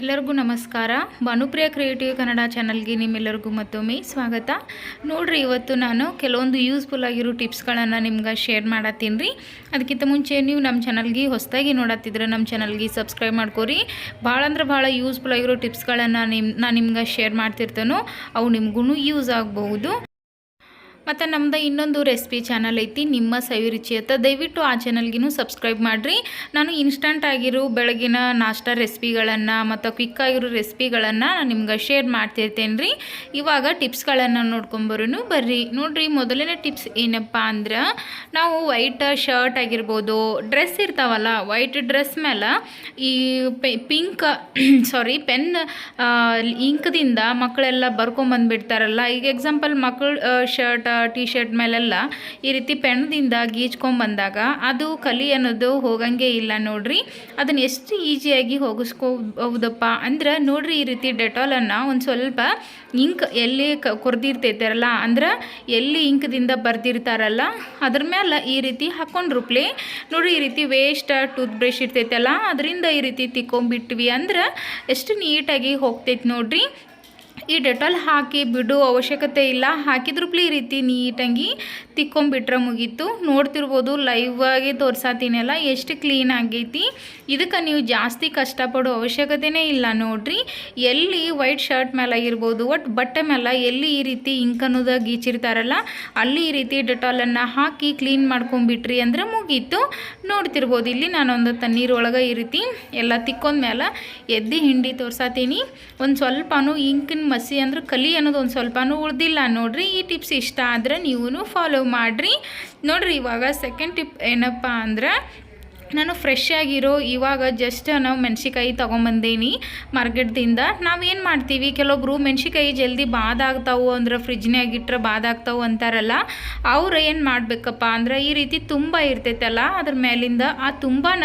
ಎಲ್ಲರಿಗೂ ನಮಸ್ಕಾರ. ಭಾನುಪ್ರಿಯ ಕ್ರಿಯೇಟಿವ್ ಕನ್ನಡ ಚಾನಲ್ಗೆ ನಿಮ್ಮೆಲ್ಲರಿಗೂ ಮತ್ತೊಮ್ಮೆ ಸ್ವಾಗತ. ನೋಡ್ರಿ, ಇವತ್ತು ನಾನು ಕೆಲವೊಂದು ಯೂಸ್ಫುಲ್ ಆಗಿರೋ ಟಿಪ್ಸ್ಗಳನ್ನು ನಿಮ್ಗೆ ಶೇರ್ ಮಾಡತ್ತೀನಿ ರೀ. ಅದಕ್ಕಿಂತ ಮುಂಚೆ ನೀವು ನಮ್ಮ ಚಾನಲ್ಗೆ ಹೊಸದಾಗಿ ನೋಡತ್ತಿದ್ರೆ ನಮ್ಮ ಚಾನಲ್ಗೆ ಸಬ್ಸ್ಕ್ರೈಬ್ ಮಾಡ್ಕೊರಿ. ಭಾಳ ಅಂದ್ರೆ ಭಾಳ ಯೂಸ್ಫುಲ್ ಆಗಿರೋ ಟಿಪ್ಸ್ಗಳನ್ನು ನಿಮ್ ನಾನು ನಿಮ್ಗೆ ಶೇರ್ ಮಾಡ್ತಿರ್ತೇನೋ, ಅವು ನಿಮ್ಗೂ ಯೂಸ್ ಆಗಬಹುದು. ಮತ್ತು ನಮ್ಮದು ಇನ್ನೊಂದು ರೆಸಿಪಿ ಚಾನಲ್ ಐತಿ, ನಿಮ್ಮ ಸವಿ ರುಚಿ ಅಂತ ದಯವಿಟ್ಟು ಆ ಚಾನಲ್ಗಿನೂ ಸಬ್ಸ್ಕ್ರೈಬ್ ಮಾಡಿರಿ. ನಾನು ಇನ್ಸ್ಟಂಟ್ ಆಗಿರೋ ಬೆಳಗಿನ ನಾಷ್ಟ ರೆಸಿಪಿಗಳನ್ನು ಮತ್ತು ಕ್ವಿಕ್ ಆಗಿರೋ ರೆಸಿಪಿಗಳನ್ನು ನಾನು ನಿಮ್ಗೆ ಶೇರ್ ಮಾಡ್ತಿರ್ತೇನೆ ರೀ ಇವಾಗ ಟಿಪ್ಸ್ಗಳನ್ನು ನೋಡ್ಕೊಂಬರೂ ಬರ್ರಿ. ನೋಡಿರಿ, ಮೊದಲನೇ ಟಿಪ್ಸ್ ಏನಪ್ಪ ಅಂದ್ರೆ, ನಾವು ವೈಟ್ ಶರ್ಟ್ ಆಗಿರ್ಬೋದು ಡ್ರೆಸ್ ಇರ್ತಾವಲ್ಲ ವೈಟ್ ಡ್ರೆಸ್ ಮೇಲೆ ಈ ಪಿಂಕ್ ಸಾರಿ ಪೆನ್ ಇಂಕ್ದಿಂದ ಮಕ್ಕಳೆಲ್ಲ ಬರ್ಕೊಂಬಂದ್ಬಿಡ್ತಾರಲ್ಲ. ಈಗ ಎಕ್ಸಾಂಪಲ್ ಮಕ್ಕಳು ಶರ್ಟ್ ಟಿ ಶರ್ಟ್ ಮೇಲೆಲ್ಲ ಈ ರೀತಿ ಪೆನ್ದಿಂದ ಗೀಚ್ಕೊಂಬಂದಾಗ ಅದು ಕಲಿ ಅನ್ನೋದು ಹೋಗಂಗೆ ಇಲ್ಲ ನೋಡ್ರಿ. ಅದನ್ನು ಎಷ್ಟು ಈಸಿಯಾಗಿ ಹೋಗಿಸ್ಕೋಬಹುದಪ್ಪ? ಅಂದ್ರೆ ನೋಡ್ರಿ ಈ ರೀತಿ ಡೆಟಾಲನ್ನು ಒಂದು ಸ್ವಲ್ಪ ಇಂಕ್ ಎಲ್ಲಿ ಕ ಕೊರ್ದಿರ್ತೈತಾರಲ್ಲ, ಅಂದ್ರೆ ಎಲ್ಲಿ ಇಂಕ್ದಿಂದ ಬರ್ದಿರ್ತಾರಲ್ಲ, ಅದ್ರ ಮೇಲೆ ಈ ರೀತಿ ಹಾಕೊಂಡ್ರುಪ್ಲೆ ನೋಡ್ರಿ ಈ ರೀತಿ ವೇಸ್ಟ್ ಟೂತ್ ಬ್ರಷ್ ಇರ್ತೈತಲ್ಲ, ಅದರಿಂದ ಈ ರೀತಿ ತಿಕ್ಕೊಂಬಿಟ್ವಿ ಅಂದ್ರೆ ಎಷ್ಟು ನೀಟಾಗಿ ಹೋಗ್ತೈತೆ ನೋಡ್ರಿ. ಈ ಡೆಟಾಲ್ ಹಾಕಿ ಬಿಡೋ, ಅವಶ್ಯಕತೆ ಇಲ್ಲ. ಹಾಕಿದ್ರುಪ್ಲೆ ಈ ರೀತಿ ನೀಟಾಗಿ ತಿಕ್ಕೊಂಬಿಟ್ರೆ ಮುಗೀತು. ನೋಡ್ತಿರ್ಬೋದು ಲೈವಾಗಿ ತೋರ್ಸಾತೀನಲ್ಲ ಎಷ್ಟು ಕ್ಲೀನ್ ಆಗೈತಿ. ಇದಕ್ಕೆ ನೀವು ಜಾಸ್ತಿ ಕಷ್ಟಪಡೋ ಅವಶ್ಯಕತೆನೇ ಇಲ್ಲ ನೋಡ್ರಿ. ಎಲ್ಲಿ ವೈಟ್ ಶರ್ಟ್ ಮೇಲೆ ಆಗಿರ್ಬೋದು ಒಟ್ಟು ಬಟ್ಟೆ ಮೇಲೆ ಎಲ್ಲಿ ಈ ರೀತಿ ಇಂಕ್ ಅನ್ನೋದು ಗೀಚಿರ್ತಾರಲ್ಲ, ಅಲ್ಲಿ ಈ ರೀತಿ ಡೆಟಾಲನ್ನು ಹಾಕಿ ಕ್ಲೀನ್ ಮಾಡ್ಕೊಂಬಿಟ್ರಿ ಅಂದ್ರೆ ಮುಗೀತು. ನೋಡ್ತಿರ್ಬೋದು, ಇಲ್ಲಿ ನಾನೊಂದು ತಣ್ಣೀರೊಳಗೆ ಈ ರೀತಿ ಎಲ್ಲ ತಿಕ್ಕೊಂಡ್ಮೇಲೆ ಎದ್ದು ಹಿಂಡಿ ತೋರ್ಸಾತೀನಿ. ಒಂದು ಸ್ವಲ್ಪನೂ ಇಂಕಿನ ಮಸಿ ಅಂದ್ರೆ ಕಲಿ ಅನ್ನೋದು ಒಂದು ಸ್ವಲ್ಪನೂ ಉಳ್ದಿಲ್ಲ. ನೋಡಿರಿ, ಈ ಟಿಪ್ಸ್ ಇಷ್ಟ ಆದರೆ ನೀವು ಫಾಲೋ ಮಾಡಿರಿ. ನೋಡ್ರಿ, ಇವಾಗ ಸೆಕೆಂಡ್ ಟಿಪ್ ಏನಪ್ಪ ಅಂದ್ರೆ ನಾನು ಫ್ರೆಶ್ ಆಗಿರೋ ಇವಾಗ ಜಸ್ಟ್ ನಾವು ಮೆಣಸಿಕಾಯಿ ತೊಗೊಂಬಂದೇನಿ ಮಾರ್ಕೆಟ್ದಿಂದ. ನಾವೇನು ಮಾಡ್ತೀವಿ? ಕೆಲವೊಬ್ರು ಮೆಣಸಿಕಾಯಿ ಜಲ್ದಿ ಬಾದಾಗ್ತಾವು ಅಂದ್ರೆ ಫ್ರಿಜ್ನಾಗ ಇಟ್ಟರೆ ಬಾದಾಗ್ತಾವು ಅಂತಾರಲ್ಲ, ಅವ್ರು ಏನು ಮಾಡಬೇಕಪ್ಪ ಅಂದ್ರೆ ಈ ರೀತಿ ತುಂಬ ಇರ್ತೈತಲ್ಲ, ಅದ್ರ ಮೇಲಿಂದ ಆ ತುಂಬನ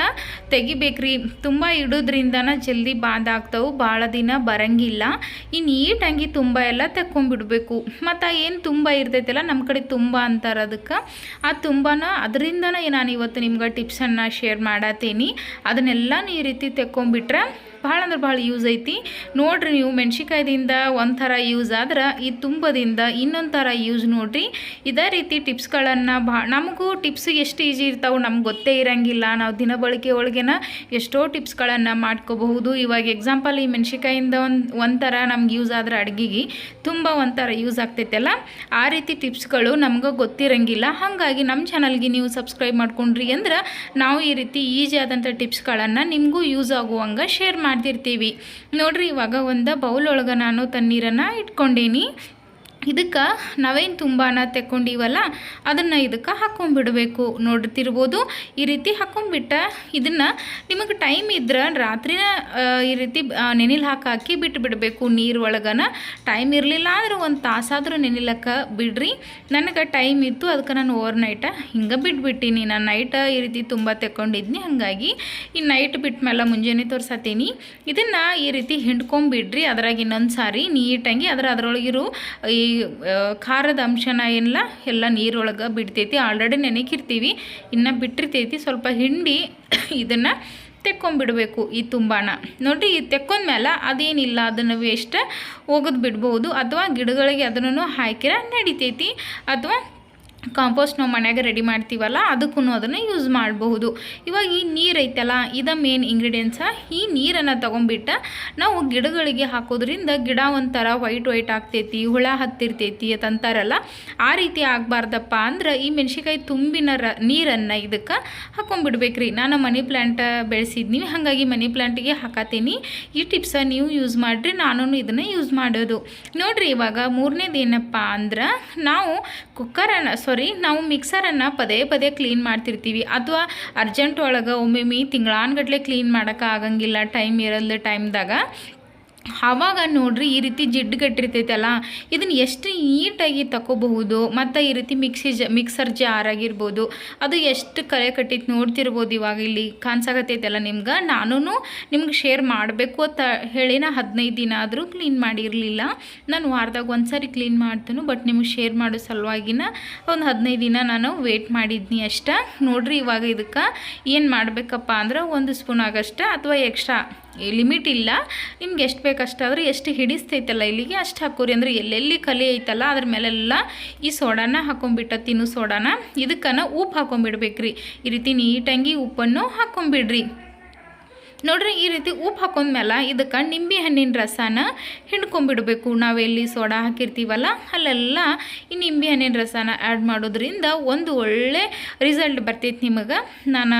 ತೆಗಿಬೇಕ್ರಿ. ತುಂಬ ಇಡೋದ್ರಿಂದನ ಜಲ್ದಿ ಬಾದಾಗ್ತಾವು, ಭಾಳ ದಿನ ಬರಂಗಿಲ್ಲ. ಈ ನೀಟಾಗಿ ತುಂಬ ಎಲ್ಲ ತೆಕ್ಕೊಂಬಿಡ್ಬೇಕು. ಮತ್ತು ಏನು ತುಂಬ ಇರ್ತೈತಲ್ಲ ನಮ್ಮ ಕಡೆ ತುಂಬ ಅಂತಾರೆ ಅದಕ್ಕೆ. ಆ ತುಂಬನ ಅದರಿಂದನೇ ನಾನು ಇವತ್ತು ನಿಮ್ಗೆ ಟಿಪ್ಸನ್ನು ಶೇರ್ ಮಾಡತ್ತೀನಿ ಅದನ್ನೆಲ್ಲ ಈ ರೀತಿ ತೆಕ್ಕೊಂಬಿಟ್ರೆ ಭಾಳ ಅಂದ್ರೆ ಭಾಳ ಯೂಸ್ ಐತಿ. ನೋಡ್ರಿ ನೀವು ಮೆಣ್ಸಿಕಾಯ್ದಿಂದ ಒಂಥರ ಯೂಸ್ ಆದ್ರೆ ಈ ತುಂಬದಿಂದ ಇನ್ನೊಂದು ಥರ ಯೂಸ್ ನೋಡ್ರಿ. ಇದೇ ರೀತಿ ಟಿಪ್ಸ್ಗಳನ್ನು ಭಾ ನಮಗೂ ಟಿಪ್ಸ್ ಎಷ್ಟು ಈಜಿ ಇರ್ತಾವೆ ನಮ್ಗೆ ಗೊತ್ತೇ ಇರಂಗಿಲ್ಲ. ನಾವು ದಿನ ಬಳಕೆ ಒಳಗೇನ ಎಷ್ಟೋ ಟಿಪ್ಸ್ಗಳನ್ನು ಮಾಡ್ಕೋಬಹುದು. ಇವಾಗ ಎಕ್ಸಾಂಪಲ್ ಈ ಮೆಣ್ಸಿಕಾಯಿಂದ ಒಂದು ಒಂಥರ ನಮ್ಗೆ ಯೂಸ್ ಆದ್ರೆ ಅಡುಗೆಗೆ ತುಂಬ ಒಂಥರ ಯೂಸ್ ಆಗ್ತೈತಲ್ಲ. ಆ ರೀತಿ ಟಿಪ್ಸ್ಗಳು ನಮ್ಗೆ ಗೊತ್ತಿರಂಗಿಲ್ಲ. ಹಾಗಾಗಿ ನಮ್ಮ ಚಾನಲ್ಗೆ ನೀವು ಸಬ್ಸ್ಕ್ರೈಬ್ ಮಾಡ್ಕೊಂಡ್ರಿ ಅಂದ್ರೆ ನಾವು ಈ ರೀತಿ ಈಜಿ ಆದಂಥ ಟಿಪ್ಸ್ಗಳನ್ನು ನಿಮಗೂ ಯೂಸ್ ಆಗುವಂಗೆ ಶೇರ್ ಮಾಡ್ತಿರ್ತೀವಿ. ನೋಡ್ರಿ ಇವಾಗ ಒಂದು ಬೌಲ್ ಒಳಗೆ ನಾನು ತಣ್ಣೀರನ್ನು ಇಟ್ಕೊಂಡೀನಿ. ಇದಕ್ಕೆ ನಾವೇನು ತುಂಬಾನ ತೆಕ್ಕೊಂಡಿವಲ್ಲ, ಅದನ್ನು ಇದಕ್ಕೆ ಹಾಕೊಂಡ್ಬಿಡಬೇಕು ನೋಡ್ತಿರ್ಬೋದು, ಈ ರೀತಿ ಹಾಕೊಂಡ್ಬಿಟ್ಟ ಇದನ್ನು ನಿಮಗೆ ಟೈಮ್ ಇದ್ರೆ ರಾತ್ರಿನ ಈ ರೀತಿ ನೆನಿಲ್ ಹಾಕಿ ಹಾಕಿ ಬಿಟ್ಟು ಬಿಡಬೇಕು ನೀರು ಒಳಗನ. ಟೈಮ್ ಇರಲಿಲ್ಲ ಅಂದ್ರೆ ಒಂದು ತಾಸಾದರೂ ನೆನಿಲಕ್ಕೆ ಬಿಡ್ರಿ. ನನಗೆ ಟೈಮ್ ಇತ್ತು, ಅದಕ್ಕೆ ನಾನು ಓವರ್ ನೈಟ ಹಿಂಗೆ ಬಿಟ್ಬಿಟ್ಟಿನಿ. ನಾನು ನೈಟ್ ಈ ರೀತಿ ತುಂಬ ತೆಕ್ಕೊಂಡಿದ್ನಿ, ಹಾಗಾಗಿ ಈ ನೈಟ್ ಬಿಟ್ಟ ಮೇಲೆ ಮುಂಜಾನೆ ತೋರ್ಸತ್ತೀನಿ ಇದನ್ನು ಈ ರೀತಿ ಹಿಂಡ್ಕೊಂಬಿಡ್ರಿ, ಅದ್ರಾಗ ಇನ್ನೊಂದು ಸಾರಿ ನೀಟಾಗಿ ಅದರ ಅದರೊಳಗಿರೋ ಈ ಖಾರದ ಅಂಶನ ಎಲ್ಲ ಎಲ್ಲ ನೀರೊಳಗೆ ಬಿಡ್ತೈತಿ. ಆಲ್ರೆಡಿ ನೆನೆಕಿರ್ತೀವಿ. ಇನ್ನು ಬಿಟ್ಟಿರ್ತೈತಿ. ಸ್ವಲ್ಪ ಹಿಂಡಿ ಇದನ್ನು ತೆಕ್ಕೊಂಬಿಡಬೇಕು ಈ ತುಂಬಾನ. ನೋಡಿರಿ, ಈ ತೆಕ್ಕೊಂಡ್ಮೇಲೆ ಅದೇನಿಲ್ಲ, ಅದನ್ನು ವೇಸ್ಟ್ ಹೋಗೋದು ಬಿಡ್ಬೋದು. ಅಥವಾ ಗಿಡಗಳಿಗೆ ಅದನ್ನು ಹಾಕಿರ ನಡಿತೈತಿ. ಅಥವಾ ಕಾಂಪೋಸ್ಟ್ ನಾವು ಮನ್ಯಾಗ ರೆಡಿ ಮಾಡ್ತೀವಲ್ಲ ಅದಕ್ಕೂ ಅದನ್ನು ಯೂಸ್ ಮಾಡಬಹುದು. ಇವಾಗ ಈ ನೀರು ಐತಲ್ಲ, ಇದ ಮೇನ್ ಇಂಗ್ರೀಡಿಯೆಂಟ್ಸ ಈ ನೀರನ್ನು ತೊಗೊಂಬಿಟ್ಟು ನಾವು ಗಿಡಗಳಿಗೆ ಹಾಕೋದ್ರಿಂದ ಗಿಡ ಒಂಥರ ವೈಟ್ ವೈಟ್ ಆಗ್ತೈತಿ, ಹುಳ ಹತ್ತಿರ್ತೈತಿ ಅಂತ ಅಂತಾರಲ್ಲ, ಆ ರೀತಿ ಆಗಬಾರ್ದಪ್ಪ ಅಂದ್ರೆ ಈ ಮೆಣಸಿಕಾಯಿ ತುಂಬಿನ ರ, ನೀರನ್ನು ಇದಕ್ಕೆ ಹಾಕೊಂಡ್ಬಿಡ್ಬೇಕ್ರಿ. ನಾನು ಮನಿ ಪ್ಲ್ಯಾಂಟ್ ಬೆಳೆಸಿದ್ನಿ, ಹಾಗಾಗಿ ಮನಿ ಪ್ಲ್ಯಾಂಟಿಗೆ ಹಾಕತ್ತೀನಿ ಈ ಟಿಪ್ಸ ನೀವು ಯೂಸ್ ಮಾಡಿರಿ ನಾನು ಇದನ್ನು ಯೂಸ್ ಮಾಡೋದು. ನೋಡ್ರಿ ಇವಾಗ ಮೂರನೇದು ಏನಪ್ಪ ಅಂದ್ರೆ, ನಾವು ಕುಕ್ಕರನ್ನು ನಾವು ಮಿಕ್ಸರನ್ನು ಪದೇ ಪದೇ ಕ್ಲೀನ್ ಮಾಡ್ತಿರ್ತೀವಿ. ಅಥವಾ ಅರ್ಜೆಂಟ್ ಒಳಗೆ ಒಮ್ಮೊಮ್ಮೆ ತಿಂಗಳಾನ್ಗಟ್ಲೆ ಕ್ಲೀನ್ ಮಾಡೋಕೆ ಆಗಂಗಿಲ್ಲ ಟೈಮ್ ಇರಲ್ದ ಟೈಮ್ದಾಗ ಆವಾಗ ನೋಡ್ರಿ ಈ ರೀತಿ ಜಿಡ್ಡುಗಟ್ಟಿರ್ತೈತಲ್ಲ ಇದನ್ನು ಎಷ್ಟು ನೀಟಾಗಿ ತಗೋಬಹುದು ಮತ್ತು ಈ ರೀತಿ ಮಿಕ್ಸಿ ಜ, ಮಿಕ್ಸರ್ ಜಾರ್ ಆಗಿರ್ಬೋದು, ಅದು ಎಷ್ಟು ಕಲೆ ಕಟ್ಟಿತ್ತು ನೋಡ್ತಿರ್ಬೋದು ಇವಾಗ ಇಲ್ಲಿ ಕಾಣಿಸಾಗತ್ತೈತಲ್ಲ ನಿಮ್ಗೆ. ನಾನು ನಿಮ್ಗೆ ಶೇರ್ ಮಾಡಬೇಕು ಅಂತ ಹೇಳಿ ನಾ ಹದಿನೈದು ದಿನ ಆದರೂ ಕ್ಲೀನ್ ಮಾಡಿರಲಿಲ್ಲ. ನಾನು ವಾರದಾಗ ಒಂದು ಸಾರಿ ಕ್ಲೀನ್ ಮಾಡ್ತೀನಿ ಬಟ್ ನಿಮ್ಗೆ ಶೇರ್ ಮಾಡೋ ಸಲುವಾಗಿನ ಒಂದು ಹದಿನೈದು ದಿನ ನಾನು ವೇಟ್ ಮಾಡಿದ್ನಿ ಅಷ್ಟೇ. ನೋಡ್ರಿ ಇವಾಗ ಇದಕ್ಕೆ ಏನು ಮಾಡಬೇಕಪ್ಪ ಅಂದ್ರೆ ಒಂದು ಸ್ಪೂನ್ ಆಗಷ್ಟ ಅಥವಾ ಎಕ್ಸ್ಟ್ರಾ ಲಿಮಿಟ್ ಇಲ್ಲ. ನಿಮ್ಗೆ ಎಷ್ಟು ಬೇಕು ಅಷ್ಟಾದ್ರೆ ಎಷ್ಟು ಹಿಡಿಸ್ತೈತಲ್ಲ ಇಲ್ಲಿಗೆ ಅಷ್ಟು ಹಾಕೋರಿ ಅಂದರೆ ಎಲ್ಲೆಲ್ಲಿ ಕಲಿ ಐತಲ್ಲ ಅದ್ರ ಮೇಲೆಲ್ಲ ಈ ಸೋಡಾನ ಹಾಕೊಂಡ್ಬಿಟ್ಟ ತಿನ್ನು ಸೋಡಾನ. ಇದಕ್ಕನ ಉಪ್ಪು ಹಾಕೊಂಡ್ಬಿಡ್ಬೇಕ್ರಿ ಈ ರೀತಿ ನೀಟಾಗಿ ಉಪ್ಪನ್ನು ಹಾಕೊಂಡ್ಬಿಡ್ರಿ ನೋಡ್ರಿ, ಈ ರೀತಿ ಉಪ್ಪು ಹಾಕೊಂಡ್ಮೇಲೆ ಇದಕ್ಕೆ ನಿಂಬೆ ಹಣ್ಣಿನ ರಸನ ಹಿಂಡ್ಕೊಂಡ್ಬಿಡಬೇಕು ನಾವೆಲ್ಲಿ ಸೋಡಾ ಹಾಕಿರ್ತೀವಲ್ಲ, ಅಲ್ಲೆಲ್ಲ ಈ ನಿಂಬೆ ಹಣ್ಣಿನ ರಸನ ಆ್ಯಡ್ ಮಾಡೋದ್ರಿಂದ ಒಂದು ಒಳ್ಳೆ ರಿಸಲ್ಟ್ ಬರ್ತೈತೆ ನಿಮಗೆ. ನಾನು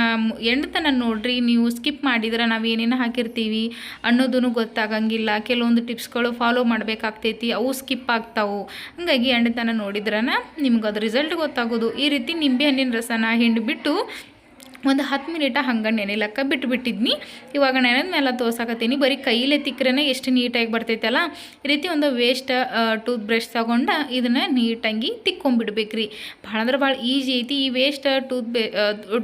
ಎಂಡ್ತನ ನೋಡ್ರಿ, ನೀವು ಸ್ಕಿಪ್ ಮಾಡಿದ್ರೆ ನಾವು ಏನೇನು ಹಾಕಿರ್ತೀವಿ ಅನ್ನೋದೂ ಗೊತ್ತಾಗಂಗಿಲ್ಲ. ಕೆಲವೊಂದು ಟಿಪ್ಸ್ಗಳು ಫಾಲೋ ಮಾಡಬೇಕಾಗ್ತೈತಿ, ಅವು ಸ್ಕಿಪ್ ಆಗ್ತಾವು. ಹಾಗಾಗಿ ಎಂಡ್ತನ ನೋಡಿದ್ರನ ನಿಮ್ಗೆ ಅದು ರಿಸಲ್ಟ್ ಗೊತ್ತಾಗೋದು. ಈ ರೀತಿ ನಿಂಬೆ ಹಣ್ಣಿನ ರಸನ ಹಿಂಡ್ಬಿಟ್ಟು ಒಂದು ಹತ್ತು ಮಿನಿಟ ಹಂಗೆ ನೆನೆಲಕ್ಕ ಬಿಟ್ಬಿಟ್ಟಿದ್ನಿ. ಇವಾಗ ನೆನೆದ ಮೇಲೆ ತೋರ್ಸಾಕತ್ತೀನಿ. ಬರೀ ಕೈಲೇ ತಿಕ್ಕರೆ ಎಷ್ಟು ನೀಟಾಗಿ ಬರ್ತೈತಲ್ಲ, ಈ ರೀತಿ ಒಂದು ವೇಸ್ಟ್ ಟೂತ್ ಬ್ರಷ್ ತಗೊಂಡು ಇದನ್ನು ನೀಟಾಗಿ ತಿಕ್ಕೊಂಬಿಡ್ಬೇಕ್ರಿ ಭಾಳ ಅಂದ್ರೆ ಭಾಳ ಈಜಿ ಐತಿ. ಈ ವೇಸ್ಟ್ ಟೂತ್ ಬೆ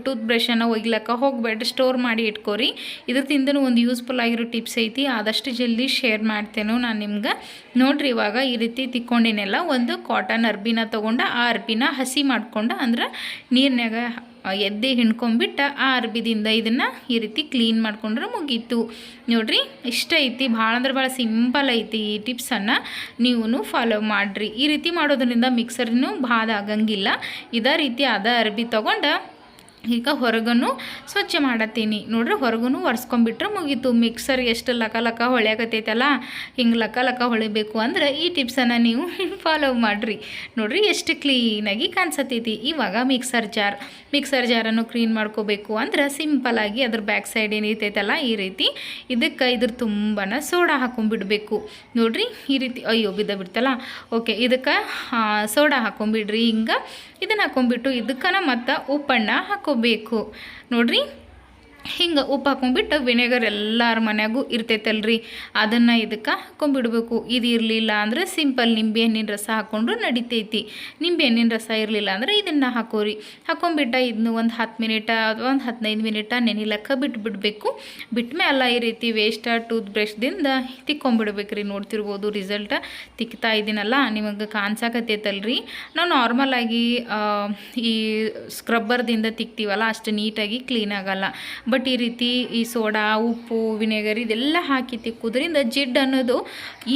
ಟೂತ್ ಬ್ರಷನ್ನು ಒಯ್ಲಕ್ಕ ಹೋಗ್ಬೇಡ್ರಿ ಸ್ಟೋರ್ ಮಾಡಿ ಇಟ್ಕೋರಿ. ಇದ್ರದಿಂದನೂ ಒಂದು ಯೂಸ್ಫುಲ್ ಆಗಿರೋ ಟಿಪ್ಸ್ ಐತಿ. ಆದಷ್ಟು ಜಲ್ದಿ ಶೇರ್ ಮಾಡ್ತೇನೋ ನಾನು ನಿಮ್ಗೆ. ನೋಡ್ರಿ ಇವಾಗ ಈ ರೀತಿ ತಿಕ್ಕೊಂಡಿನೆಲ್ಲ. ಒಂದು ಕಾಟನ್ ಅರ್ಬಿನ ತೊಗೊಂಡು, ಆ ಅರ್ಬಿನ ಹಸಿ ಮಾಡ್ಕೊಂಡು, ಅಂದ್ರೆ ನೀರಿನಾಗ ಎದ್ದೆ ಹಿಂಡ್ಕೊಂಡ್ಬಿಟ್ಟು ಆ ಅರ್ಬಿದಿಂದ ಇದನ್ನು ಈ ರೀತಿ ಕ್ಲೀನ್ ಮಾಡ್ಕೊಂಡ್ರೆ ಮುಗೀತು. ನೋಡ್ರಿ, ಇಷ್ಟ ಐತಿ, ಭಾಳ ಅಂದ್ರೆ ಭಾಳ ಸಿಂಪಲ್ ಐತಿ ಈ ಟಿಪ್ಸನ್ನು ನೀವು ಫಾಲೋ ಮಾಡಿರಿ. ಈ ರೀತಿ ಮಾಡೋದ್ರಿಂದ ಮಿಕ್ಸರ್ನೂ ಭಾಳ ಆಗಂಗಿಲ್ಲ. ಇದೇ ರೀತಿ ಅದ ಅರ್ಬಿ ತೊಗೊಂಡು ಈಗ ಹೊರಗನು ಸ್ವಚ್ಛ ಮಾಡತ್ತೀನಿ. ನೋಡ್ರಿ ಹೊರಗೂ ಒರೆಸ್ಕೊಂಬಿಟ್ರೆ ಮುಗೀತು. ಮಿಕ್ಸರ್ ಎಷ್ಟು ಲಕ ಲಕ ಹೊಳ್ಯಾಕತ್ತೈತಲ್ಲ, ಹಿಂಗೆ ಲಕ ಲಕ ಹೊಳಿಬೇಕು ಅಂದ್ರೆ ಈ ಟಿಪ್ಸನ್ನು ನೀವು ಫಾಲೋ ಮಾಡಿರಿ. ನೋಡ್ರಿ, ಎಷ್ಟು ಕ್ಲೀನಾಗಿ ಕಾಣಿಸತೈತಿ ಇವಾಗ ಮಿಕ್ಸರ್ ಜಾರ್ ಮಿಕ್ಸರ್ ಜಾರನ್ನು ಕ್ಲೀನ್ ಮಾಡ್ಕೋಬೇಕು ಅಂದ್ರೆ ಸಿಂಪಲಾಗಿ ಅದ್ರ ಬ್ಯಾಕ್ ಸೈಡ್ ಏನೈತೈತಲ್ಲ, ಈ ರೀತಿ ಇದಕ್ಕೆ ಇದ್ರ ತುಂಬಾ ಸೋಡಾ ಹಾಕೊಂಡ್ಬಿಡ್ಬೇಕು. ನೋಡ್ರಿ, ಈ ರೀತಿ, ಅಯ್ಯೋ ಬಿದ್ದ ಬಿಡ್ತಲ್ಲ ಓಕೆ ಇದಕ್ಕೆ ಸೋಡಾ ಹಾಕೊಂಬಿಡ್ರಿ ಹಿಂಗೆ ಇದನ್ನು ಹಾಕೊಂಡ್ಬಿಟ್ಟು ಇದಕ್ಕನ ಮತ್ತು ಉಪ್ಪಣ್ಣ ಹಾಕೋಬೇಕು ನೋಡ್ರಿ? ಹಿಂಗೆ ಉಪ್ಪು ಹಾಕೊಂಡ್ಬಿಟ್ಟು ವಿನೆಗರ್ ಎಲ್ಲರ ಮನೆಯಾಗೂ ಇರ್ತೈತಲ್ರಿ. ಅದನ್ನು ಇದಕ್ಕೆ ಹಾಕೊಂಡ್ಬಿಡ್ಬೇಕು. ಇದು ಇರಲಿಲ್ಲ ಅಂದರೆ ಸಿಂಪಲ್ ನಿಂಬೆ ಹಣ್ಣಿನ ರಸ ಹಾಕ್ಕೊಂಡ್ರು ನಡಿತೈತಿ. ನಿಂಬೆ ಹಣ್ಣಿನ ರಸ ಇರಲಿಲ್ಲ ಅಂದರೆ ಇದನ್ನು ಹಾಕೋರಿ. ಹಾಕೊಂಡ್ಬಿಟ್ಟ ಇದನ್ನು ಒಂದು ಹತ್ತು ಮಿನಿಟ ಅಥವಾ ಒಂದು ಹದಿನೈದು ಮಿನಿಟ ನೆನಿಲಕ್ಕ ಬಿಟ್ಬಿಡ್ಬೇಕು. ಬಿಟ್ಮೇಲೆ ಈ ರೀತಿ ವೇಸ್ಟ ಟೂತ್ ಬ್ರಷ್ದಿಂದ ತಿಕ್ಕೊಂಬಿಡ್ಬೇಕ್ರಿ ನೋಡ್ತಿರ್ಬೋದು ರಿಸಲ್ಟ ತಿಕ್ತಾ ಇದ್ದೀನಲ್ಲ ನಿಮಗೆ ಕಾಣಿಸಾಕತ್ತೈತಲ್ರಿ. ನಾವು ನಾರ್ಮಲಾಗಿ ಈ ಸ್ಕ್ರಬ್ಬರ್ದಿಂದ ತಿಕ್ತೀವಲ್ಲ, ಅಷ್ಟು ನೀಟಾಗಿ ಕ್ಲೀನ್ ಆಗಲ್ಲ. ಬಟ್ ಈ ರೀತಿ ಈ ಸೋಡಾ, ಉಪ್ಪು, ವಿನೆಗರ್ ಇದೆಲ್ಲ ಹಾಕಿ ತಿಕ್ಕೋದ್ರಿಂದ ಜಿಡ್ ಅನ್ನೋದು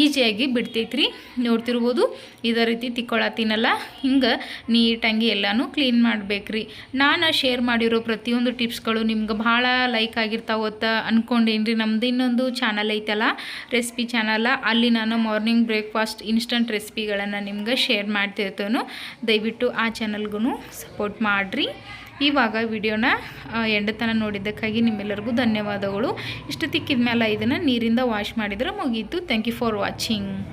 ಈಸಿಯಾಗಿ ಬಿಡ್ತೈತ್ರಿ. ನೋಡ್ತಿರ್ಬೋದು, ಇದೇ ರೀತಿ ತಿಕ್ಕೊಳತ್ತೀನಲ್ಲ, ಹಿಂಗೆ ನೀಟಾಗಿ ಎಲ್ಲನೂ ಕ್ಲೀನ್ ಮಾಡಬೇಕ್ರಿ. ನಾನು ಶೇರ್ ಮಾಡಿರೋ ಪ್ರತಿಯೊಂದು ಟಿಪ್ಸ್ಗಳು ನಿಮ್ಗೆ ಭಾಳ ಲೈಕ್ ಆಗಿರ್ತಾವತ್ತ ಅಂದ್ಕೊಂಡೇನ್ರಿ ನಮ್ದು ಇನ್ನೊಂದು ಚಾನಲ್ ಐತಲ್ಲ, ರೆಸಿಪಿ ಚಾನಲ್ಲ ಅಲ್ಲಿ ನಾನು ಮಾರ್ನಿಂಗ್ ಬ್ರೇಕ್ಫಾಸ್ಟ್ ಇನ್ಸ್ಟಂಟ್ ರೆಸಿಪಿಗಳನ್ನು ನಿಮ್ಗೆ ಶೇರ್ ಮಾಡ್ತಿರ್ತೇನೋ. ದಯವಿಟ್ಟು ಆ ಚಾನಲ್ಗೂ ಸಪೋರ್ಟ್ ಮಾಡಿರಿ. ಇವಾಗ ವಿಡಿಯೋನ ಎಂಡತನ ನೋಡಿದ್ದಕ್ಕಾಗಿ ನಿಮ್ಮೆಲ್ಲರಿಗೂ ಧನ್ಯವಾದಗಳು. ಇಷ್ಟು ತಿಕ್ಕಿದ ಮೇಲೆ ಇದನ್ನು ನೀರಿಂದ ವಾಶ್ ಮಾಡಿದರೆ ಮುಗೀತು. Thank you for watching